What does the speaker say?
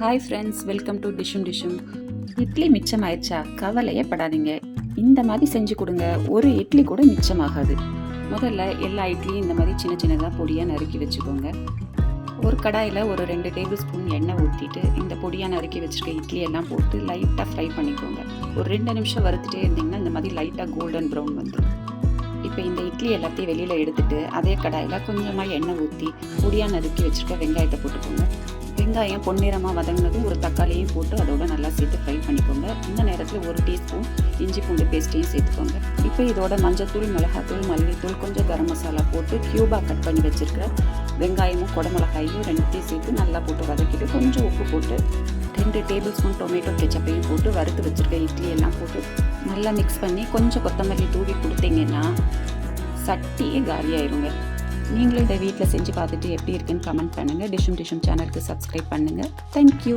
Hi friends welcome to டிஷும் டிஷும் இட்லி மிச்சம் ஆயிடுச்சா கவலையே படாதீங்க. இந்த மாதிரி செஞ்சு கொடுங்க. ஒரு இட்லி கூட மிச்சமாகாது. முதல்ல எல்லா இட்லியும் இந்த மாதிரி சின்ன சின்னதாக பொடியாக நறுக்கி வச்சுக்கோங்க. ஒரு கடாயில் ஒரு ரெண்டு டேபிள் ஸ்பூன் எண்ணெய் ஊற்றிட்டு இந்த பொடியாக நறுக்கி வச்சுருக்க இட்லி எல்லாம் போட்டு லைட்டாக ஃப்ரை பண்ணிக்கோங்க. ஒரு ரெண்டு நிமிஷம் வறுத்துட்டே இருந்தீங்கன்னா இந்த மாதிரி லைட்டாக கோல்டன் ப்ரௌன் வந்துடும் இப்போ இந்த இட்லி எல்லாத்தையும் வெளியில் எடுத்துட்டு அதே கடாயில் கொஞ்சமாக எண்ணெய் ஊற்றி பொடியாக நறுக்கி வச்சுருக்க வெங்காயத்தை போட்டுக்கோங்க. வெங்காயம் பொன்னிறமாக வதங்கினதும் ஒரு தக்காளியும் போட்டு அதோட நல்லா சேர்த்து ஃப்ரை பண்ணிக்கோங்க. இந்த நேரத்தில் ஒரு டீஸ்பூன் இஞ்சி பூண்டு பேஸ்ட்டையும் சேர்த்துக்கோங்க. இப்போ இதோட மஞ்சத்தூள் மிளகாத்தூள் மல்லித்தூள் கொஞ்சம் கரம் மசாலா போட்டு க்யூபாக கட் பண்ணி வச்சுருக்க வெங்காயமும் குடமிளகாயும் ரெண்டுத்தையும் சேர்த்து நல்லா போட்டு வதக்கிட்டு கொஞ்சம் உப்பு போட்டு ரெண்டு டேபிள் ஸ்பூன் டொமேட்டோ கெச்சப்பையும் போட்டு வறுத்து வச்சுருக்க இட்லி எல்லாம் போட்டு நல்லா மிக்ஸ் பண்ணி கொஞ்சம் கொத்தமல்லி தூவி கொடுத்தீங்கன்னா சட்டியே காலியாயிருங்க. நீங்களும் இதை வீட்டில் செஞ்சு பார்த்துட்டு எப்படி இருக்குன்னு கமெண்ட் பண்ணுங்கள் டிஷும் டிஷும் சேனலுக்கு சப்ஸ்கிரைப் பண்ணுங்கள் தேங்க்யூ